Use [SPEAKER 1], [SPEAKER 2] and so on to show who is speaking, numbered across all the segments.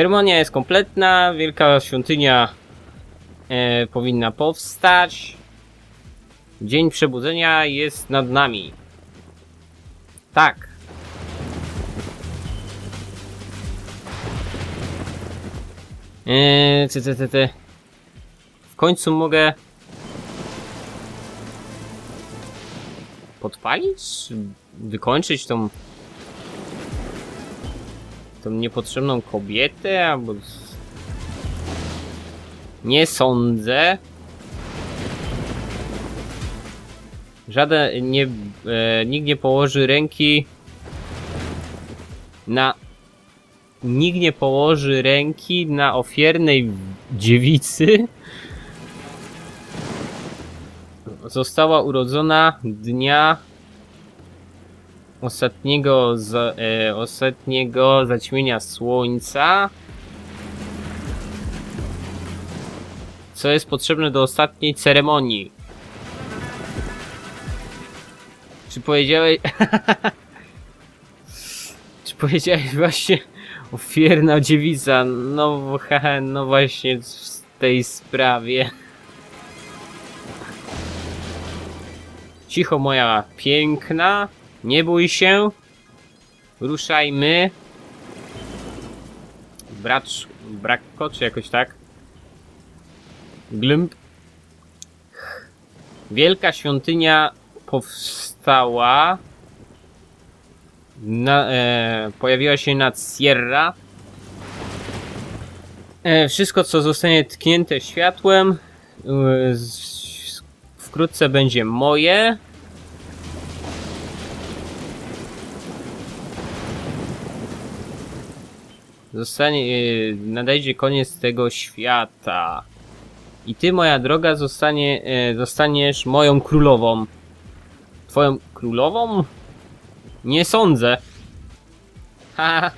[SPEAKER 1] Ceremonia jest kompletna, wielka świątynia e, powinna powstać. Dzień przebudzenia jest nad nami. Tak. Eee, ty, ty, ty, ty. W końcu mogę podpalić? Wykończyć tą tą niepotrzebną kobietę, albo... Nie sądzę. Żaden, nie, e, nikt nie położy ręki na... Nikt nie położy ręki na ofiernej dziewicy. Została urodzona dnia ostatniego, z, e, ostatniego zaćmienia słońca. Co jest potrzebne do ostatniej ceremonii? Czy powiedziałeś... Czy powiedziałeś właśnie ofierna dziewica? No, no właśnie w tej sprawie. Cicho moja piękna. Nie bój się. Ruszajmy. Bracz, brakko, czy jakoś tak? Glymp. Wielka świątynia powstała. Na, e, pojawiła się nad Sierra. E, wszystko, co zostanie tknięte światłem, e, z, wkrótce będzie moje. Zostanie, yy, nadejdzie koniec tego świata. I ty, moja droga, zostanie, yy, zostaniesz moją królową. Twoją królową? Nie sądzę. Ha.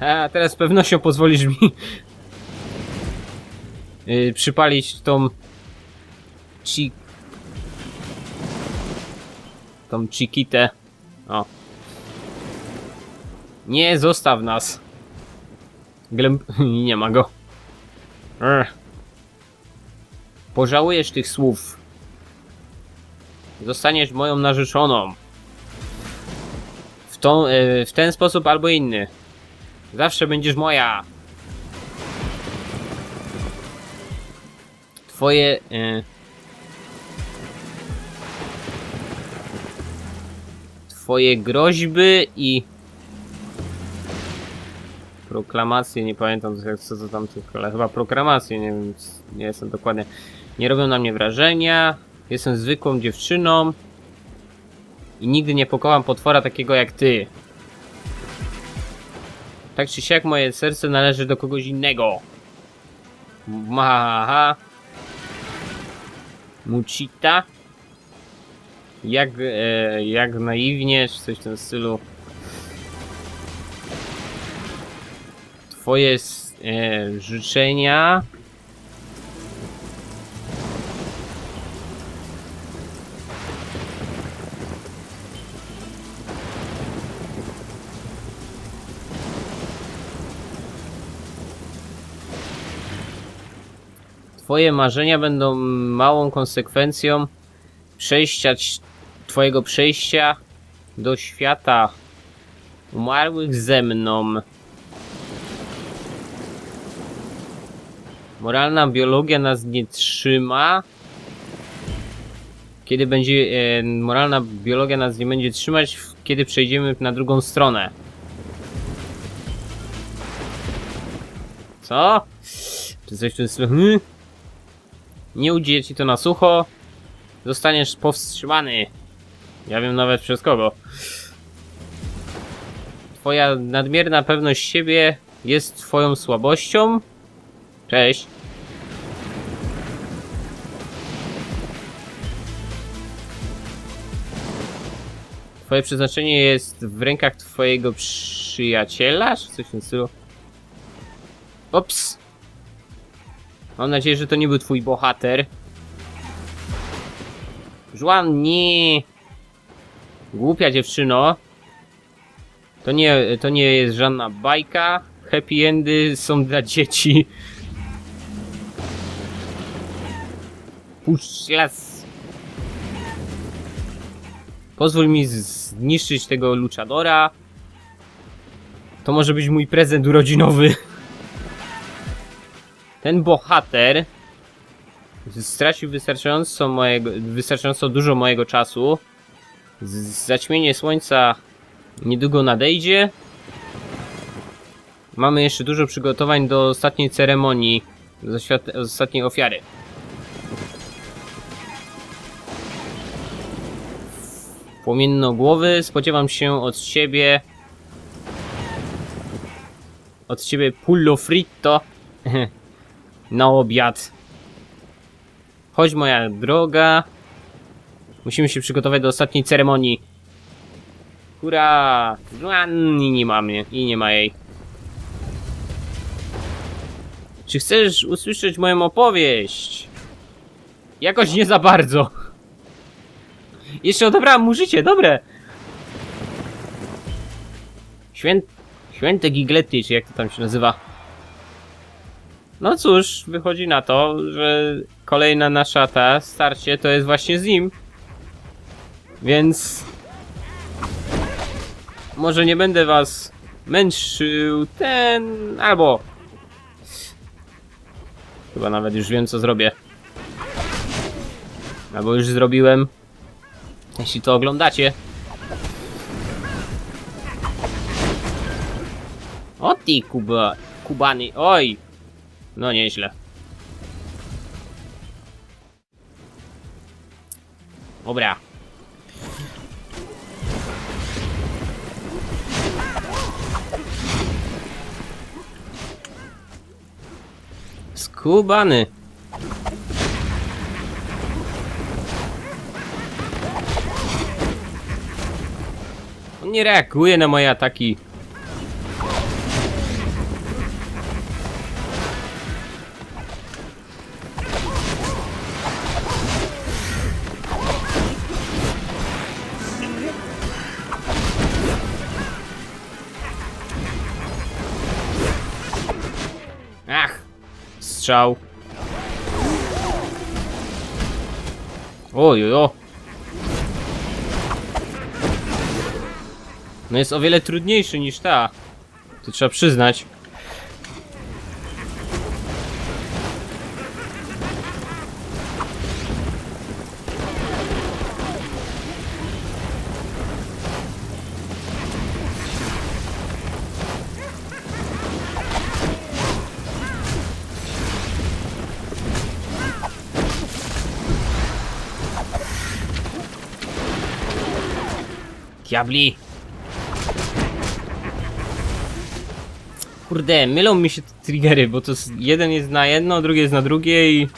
[SPEAKER 1] Ha, teraz z pewnością pozwolisz mi yy, przypalić tą chi... tą chikitę. O, nie zostaw nas. Glęb... Nie ma go. Ech. Pożałujesz tych słów. Zostaniesz moją narzeczoną. W, tą, e, w ten sposób albo inny. Zawsze będziesz moja. Twoje... E, twoje groźby i proklamacje, nie pamiętam co, co tam ale chyba proklamacje, nie wiem, nie jestem dokładnie. Nie robią na mnie wrażenia, jestem zwykłą dziewczyną i nigdy nie pokołam potwora takiego jak ty. Tak czy siak moje serce należy do kogoś innego. Maha. Muchita. Jak, e, jak naiwnie, czy coś w tym stylu. Twoje e, życzenia. Twoje marzenia będą małą konsekwencją przejścia, ci- twojego przejścia do świata umarłych ze mną. Moralna biologia nas nie trzyma. Kiedy będzie. E, moralna biologia nas nie będzie trzymać, kiedy przejdziemy na drugą stronę. Co? Czy coś w tym stylu? Hmm? Nie ujdzie ci to na sucho. Zostaniesz powstrzymany. Ja wiem nawet przez kogo. Twoja nadmierna pewność siebie jest twoją słabością. Cześć. Twoje przeznaczenie jest w rękach twojego przyjaciela, czy coś w tym stylu? Ops. Mam nadzieję, że to nie był twój bohater. Żłan, nie. Głupia dziewczyno. To nie, to nie jest żadna bajka. Happy endy są dla dzieci. Puść las. Pozwól mi zniszczyć tego luchadora. To może być mój prezent urodzinowy. Ten bohater stracił wystarczająco, mojego, wystarczająco dużo mojego czasu. Z- Zaćmienie słońca niedługo nadejdzie. Mamy jeszcze dużo przygotowań do ostatniej ceremonii, do ostatniej ofiary. Płomiennogłowy, spodziewam się od ciebie od ciebie pullo fritto na obiad. Chodź moja droga. Musimy się przygotować do ostatniej ceremonii. Hurra! I nie ma mnie, i nie ma jej. Czy chcesz usłyszeć moją opowieść? Jakoś nie za bardzo. Jeszcze odebrałem mu życie, dobre. Święt... Święte giglety, czy jak to tam się nazywa. No cóż, wychodzi na to, że kolejna nasza ta starcie to jest właśnie z nim. Więc... Może nie będę was męczył ten... albo... Chyba nawet już wiem co zrobię. Albo już zrobiłem. Jeśli to oglądacie. O ty Kuba... Kubany, oj! No nieźle. Dobra. Skubany. Nie reaguje na moje ataki. Ach! Strzał. Ojojo. No jest o wiele trudniejszy niż ta. To trzeba przyznać. Diabli! Kurde, mylą mi się te triggery, bo to s- jeden jest na jedno, drugi jest na drugie i...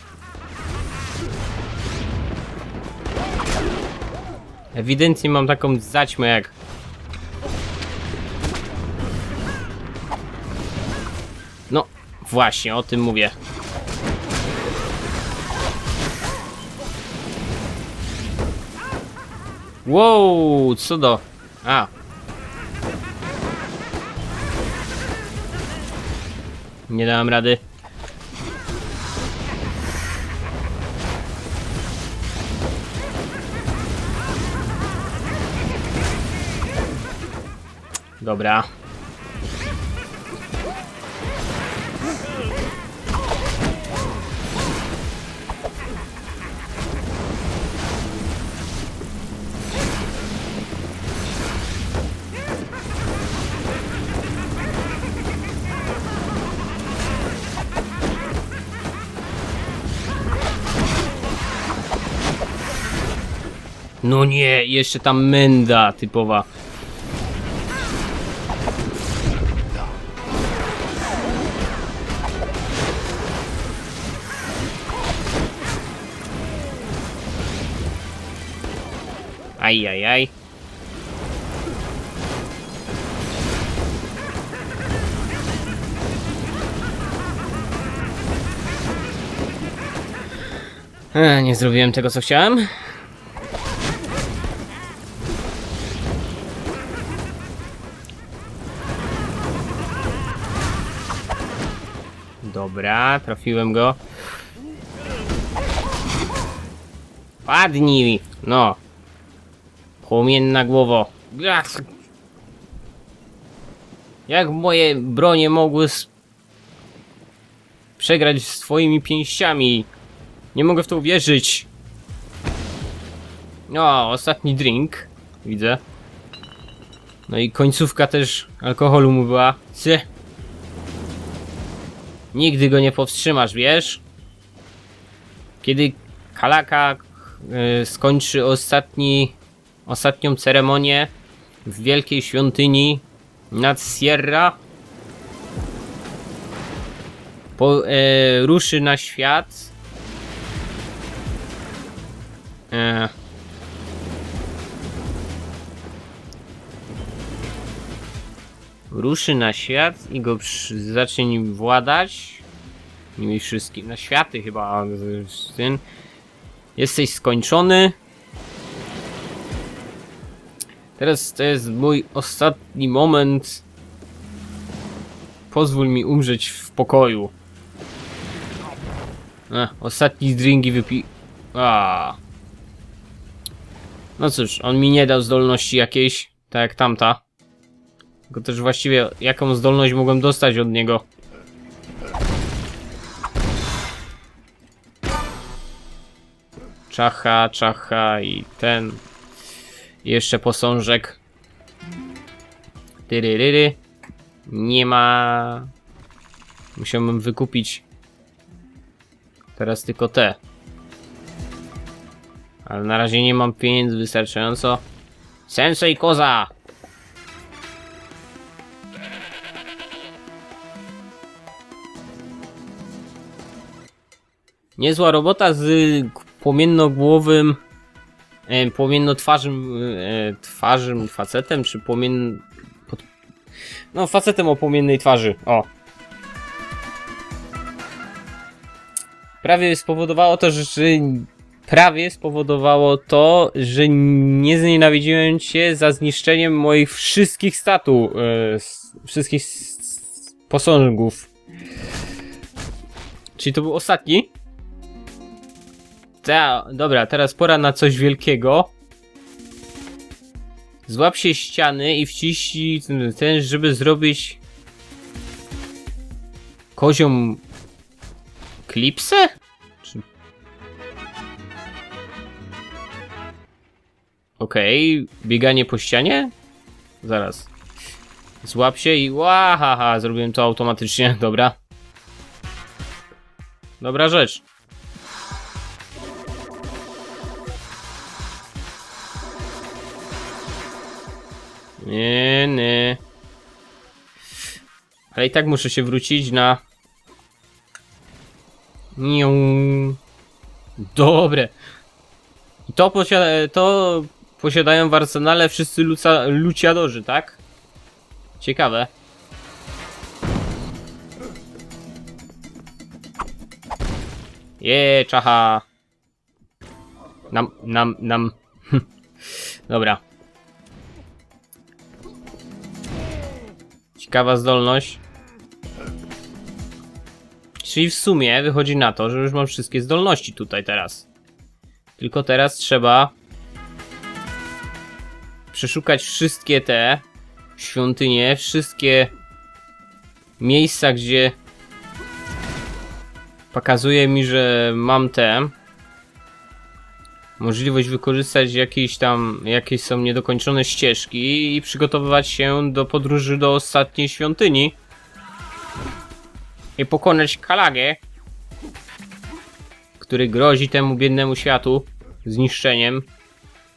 [SPEAKER 1] Ewidentnie mam taką zaćmę jak... No, właśnie, o tym mówię. Wow, co do... A. Nie dałem rady. Dobra. No nie, jeszcze ta menda typowa. Aj, aj, aj. E, nie zrobiłem tego, co chciałem. Dobra, trafiłem go. Padnij! No. Płomienna głowo. Jak moje bronie mogły przegrać z twoimi pięściami? Nie mogę w to uwierzyć. O, ostatni drink. Widzę. No i końcówka też alkoholu mu była. Sy. Nigdy go nie powstrzymasz, wiesz? Kiedy Kalaka y, skończy ostatni, ostatnią ceremonię w wielkiej świątyni nad Sierra, po, e, ruszy na świat. E, ruszy na świat i go przy, zacznie nim władać. Nimi wszystkim. Na światy chyba. z- Ten. Jesteś skończony. Teraz to jest mój ostatni moment. Pozwól mi umrzeć w pokoju. Ech, ostatni drinki wypi... A. No cóż, on mi nie dał zdolności jakiejś, tak jak tamta. Tylko też właściwie jaką zdolność mogłem dostać od niego. Czacha, czacha i ten. I Jeszcze posążek. Tyryryry. Nie ma. Musiałbym wykupić. Teraz tylko te. Ale na razie nie mam pieniędzy wystarczająco. Sensei koza! Niezła robota z płomiennogłowym, e, płomiennotwarzym e, twarzym facetem, czy płomien... Pod... No, facetem o płomiennej twarzy, o. Prawie spowodowało to, że... prawie spowodowało to, że nie znienawidziłem cię za zniszczeniem moich wszystkich statu, e, s- wszystkich s- s- posągów. Czyli to był ostatni? Ta, dobra, teraz pora na coś wielkiego. Złap się ściany i wciśnij ten- ten, żeby zrobić kozią klipsę? Czy... Okej, bieganie po ścianie? Zaraz. Złap się i łahaha, zrobiłem to automatycznie, dobra. Dobra rzecz. Nie, nie. Ale i tak muszę się wrócić na... Nią. Dobre. To, posiada, to posiadają w arsenale wszyscy luca, luciadorzy, tak? Ciekawe. Je, czacha. Nam, nam, nam. Dobra. Ciekawa zdolność. Czyli w sumie wychodzi na to, że już mam wszystkie zdolności tutaj teraz. Tylko teraz trzeba przeszukać wszystkie te świątynie, wszystkie miejsca, gdzie pokazuje mi, że mam te możliwość wykorzystać jakieś tam, jakieś są niedokończone ścieżki i przygotowywać się do podróży do ostatniej świątyni i pokonać Kalagę, który grozi temu biednemu światu zniszczeniem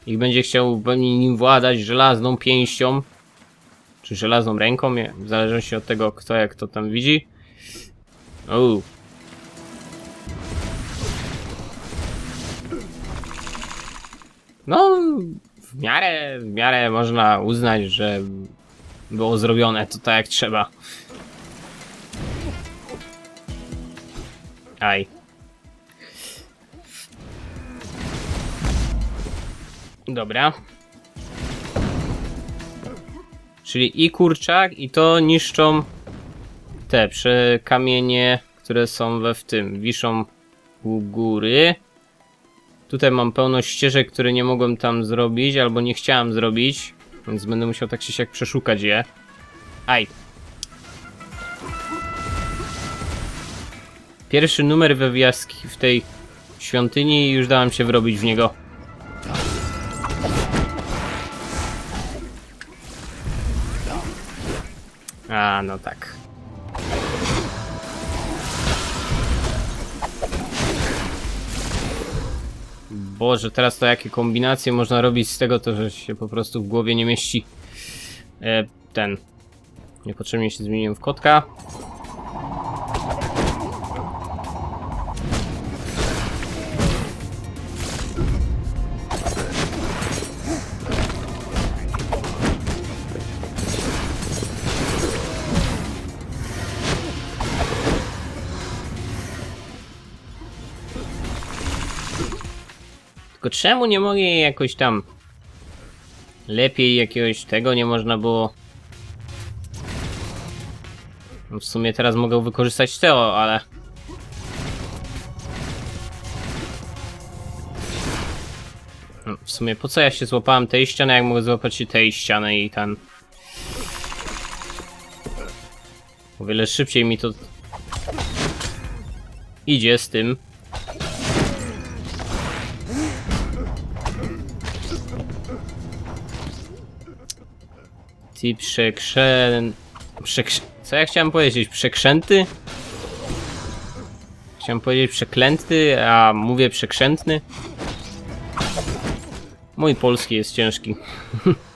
[SPEAKER 1] i będzie chciał nim władać żelazną pięścią czy żelazną ręką, w zależności od tego kto jak to tam widzi. Uuu. No, w miarę, w miarę można uznać, że było zrobione to tak jak trzeba. Aj. Dobra. Czyli i kurczak, i to niszczą te kamienie, które są we w tym, wiszą u góry. Tutaj mam pełno ścieżek, które nie mogłem tam zrobić, albo nie chciałem zrobić, więc będę musiał tak czy siak przeszukać je. Aj. Pierwszy numer we wioski w tej świątyni i już dałem się wrobić w niego. A, no tak. Boże, teraz to jakie kombinacje można robić z tego, to że się po prostu w głowie nie mieści. E, ten. Niepotrzebnie się zmieniłem w kotka. Tylko czemu nie mogę jej jakoś tam lepiej jakiegoś tego nie można było? No w sumie teraz mogę wykorzystać Teo, ale No, w sumie po co ja się złapałem tej ściany, jak mogę złapać się tej ściany i ten o wiele szybciej mi to idzie z tym Ty przekrzę... Przekrz... Co ja chciałem powiedzieć? Przekrzęty? Chciałem powiedzieć przeklęty, a mówię przekrzętny. Mój polski jest ciężki.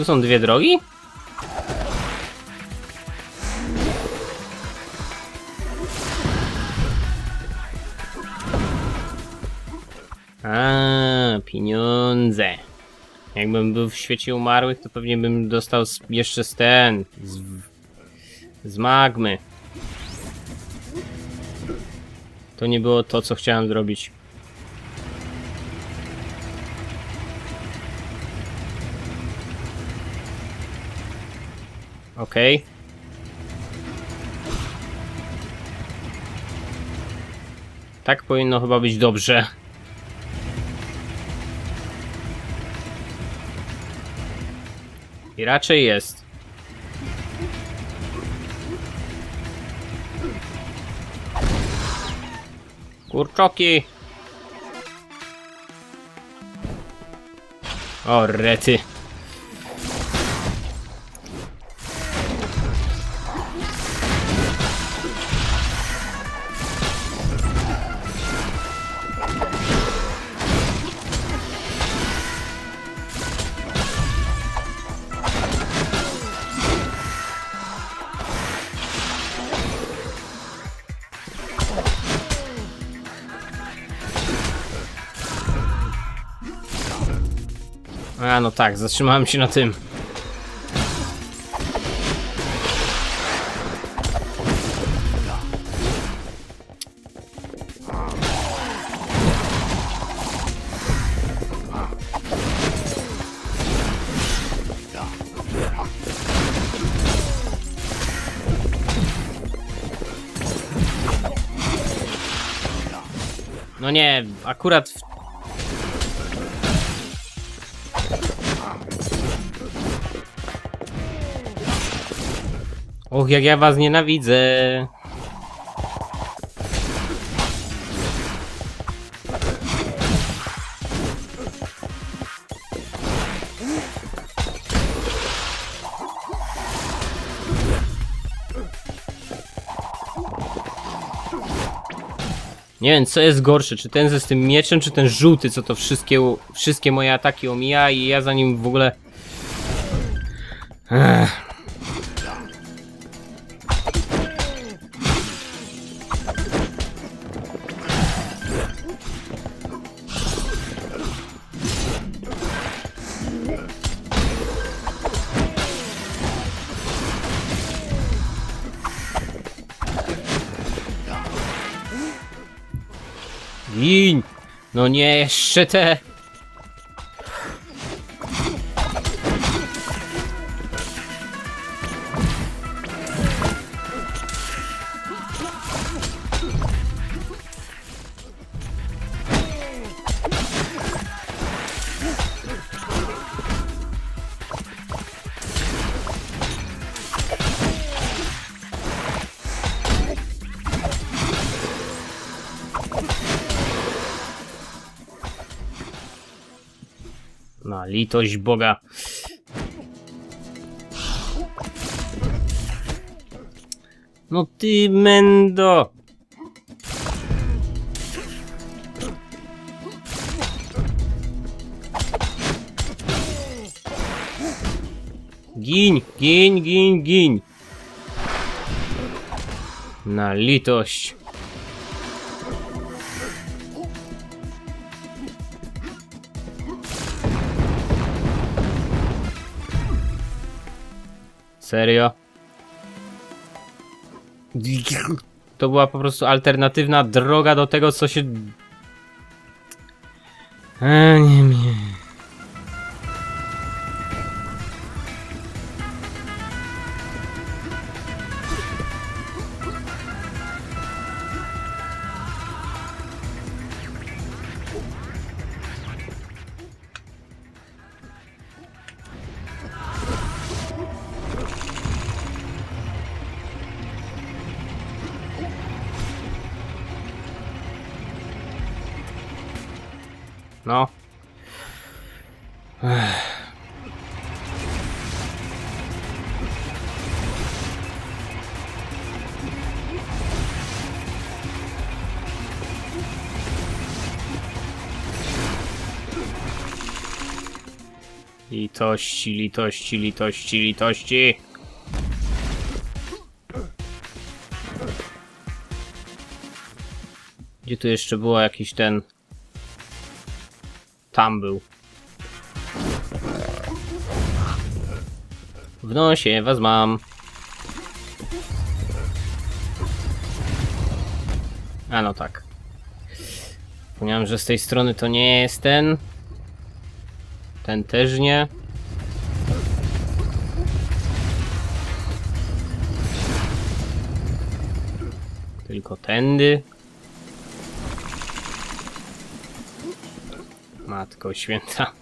[SPEAKER 1] Tu są dwie drogi? A, pieniądze. Jakbym był w świecie umarłych, to pewnie bym dostał jeszcze z ten, z, z magmy. To nie było to, co chciałem zrobić. Okej. Tak powinno chyba być dobrze. I raczej jest. Kurczoki! O, rety. No tak, zatrzymałem się na tym. No nie, akurat w Och, jak ja was nienawidzę. Nie wiem, co jest gorsze, czy ten ze z tym mieczem, czy ten żółty, co to wszystkie, wszystkie moje ataki omija i ja za nim w ogóle... Ech. Gin! No nie, jeszcze te! Litość Boga. No ty mendo! Gin, gin, gin, gin. Na litość. Serio? To była po prostu alternatywna droga do tego, co się. A, nie, nie. No. Ech. Litości, litości, litości, litości. Gdzie tu jeszcze było jakiś ten... Tam był. W nosie was mam. A no tak. Wspomniałem, że z tej strony to nie jest ten. Ten też nie. Tylko tędy. Matko święta.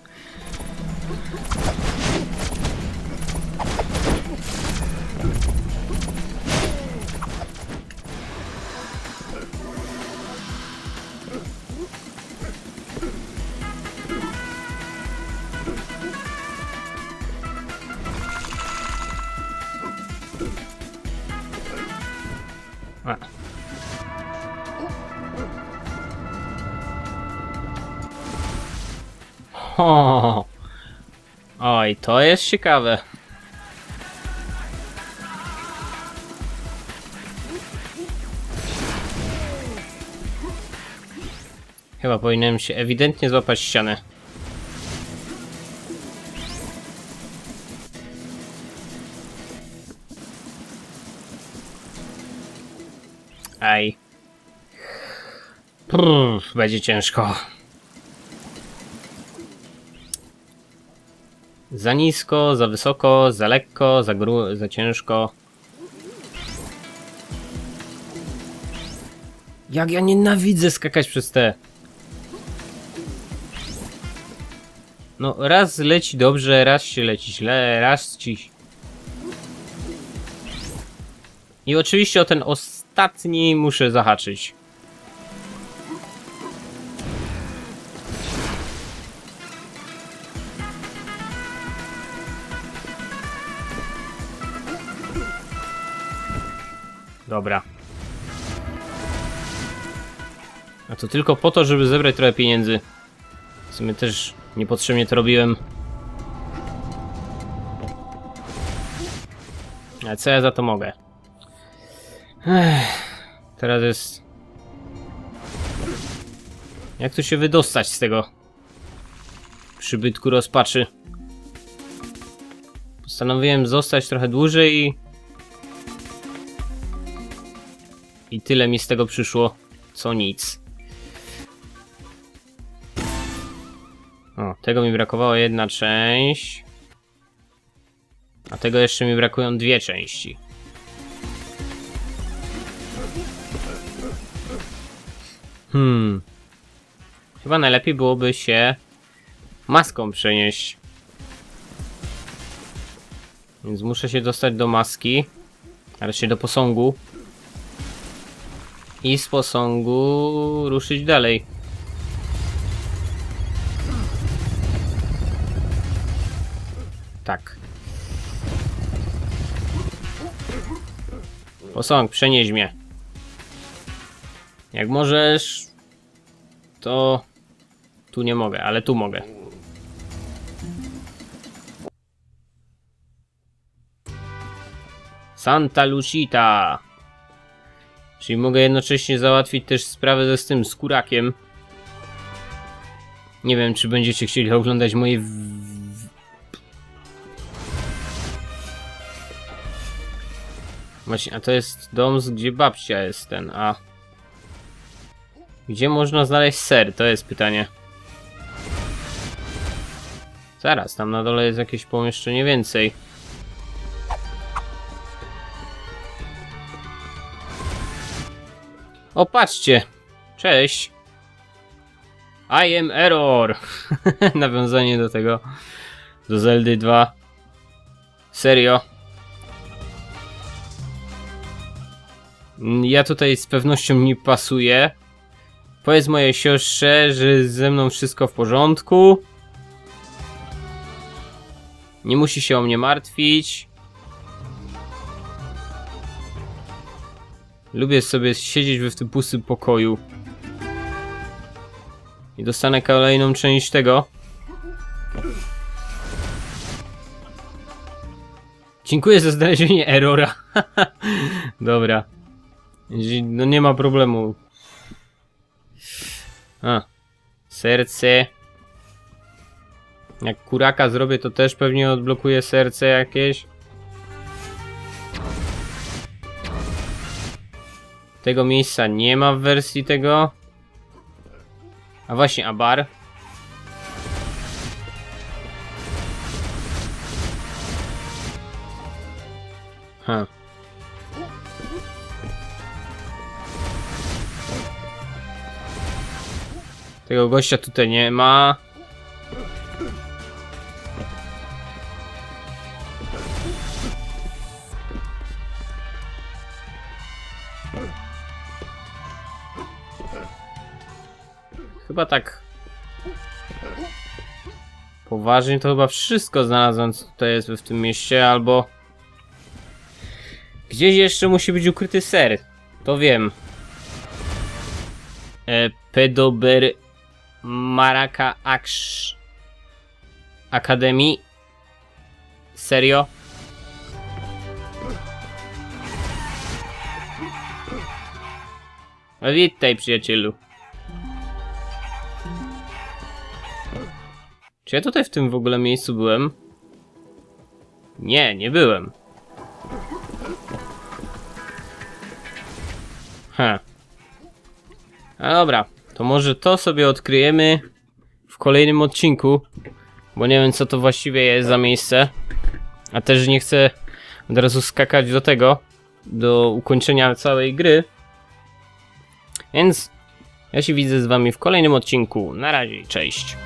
[SPEAKER 1] Oj, to jest ciekawe. Chyba powinienem się ewidentnie złapać ścianę. Aj. Prrr, będzie ciężko. Za nisko, za wysoko, za lekko, za, gru za ciężko. Jak ja nienawidzę skakać przez te. No, raz leci dobrze, raz się leci źle, raz ci. I oczywiście o ten ostatni muszę zahaczyć. Dobra. A to tylko po to, żeby zebrać trochę pieniędzy. W sumie też niepotrzebnie to robiłem. Ale co ja za to mogę? Ech, teraz jest... Jak tu się wydostać z tego przybytku rozpaczy? Postanowiłem zostać trochę dłużej i... I tyle mi z tego przyszło, co nic. O, tego mi brakowało jedna część. A tego jeszcze mi brakują dwie części. Hmm. Chyba najlepiej byłoby się maską przenieść. Więc muszę się dostać do maski. A raczej do posągu. I z posągu ruszyć dalej. Tak. Posąg, przenieś mnie. Jak możesz, to tu nie mogę, ale tu mogę. Santa Lucita. Czyli mogę jednocześnie załatwić też sprawę ze z tym skórakiem. Nie wiem, czy będziecie chcieli oglądać moje. Właśnie, a to jest dom, gdzie babcia jest ten, a. Gdzie można znaleźć ser? To jest pytanie. Zaraz, tam na dole jest jakieś pomieszczenie więcej. O, patrzcie! Cześć! I am Error! Nawiązanie do tego. Do Zeldy 2. Serio. Mm, Ja tutaj z pewnością nie pasuję. Powiedz mojej siostrze, że ze mną wszystko w porządku. Nie musi się o mnie martwić. Lubię sobie siedzieć w tym pustym pokoju. I dostanę kolejną część tego. Dziękuję za znalezienie errora. Dobra. No nie ma problemu. A. Serce. Jak kuraka zrobię, to też pewnie odblokuję serce jakieś. Tego miejsca nie ma w wersji tego. A właśnie, a bar? Ha. Tego gościa tutaj nie ma. Chyba tak. Poważnie to chyba wszystko znalazłem, co tutaj jest w tym mieście, albo. Gdzieś jeszcze musi być ukryty ser. To wiem. E, Pedober Maraka Aksz Academy. Serio? No witaj przyjacielu. Czy ja tutaj w tym w ogóle miejscu byłem? Nie, nie byłem. Ha. A dobra, to może to sobie odkryjemy w kolejnym odcinku, bo nie wiem co to właściwie jest za miejsce. A też nie chcę od razu skakać do tego, do ukończenia całej gry. Więc ja się widzę z wami w kolejnym odcinku. Na razie, cześć.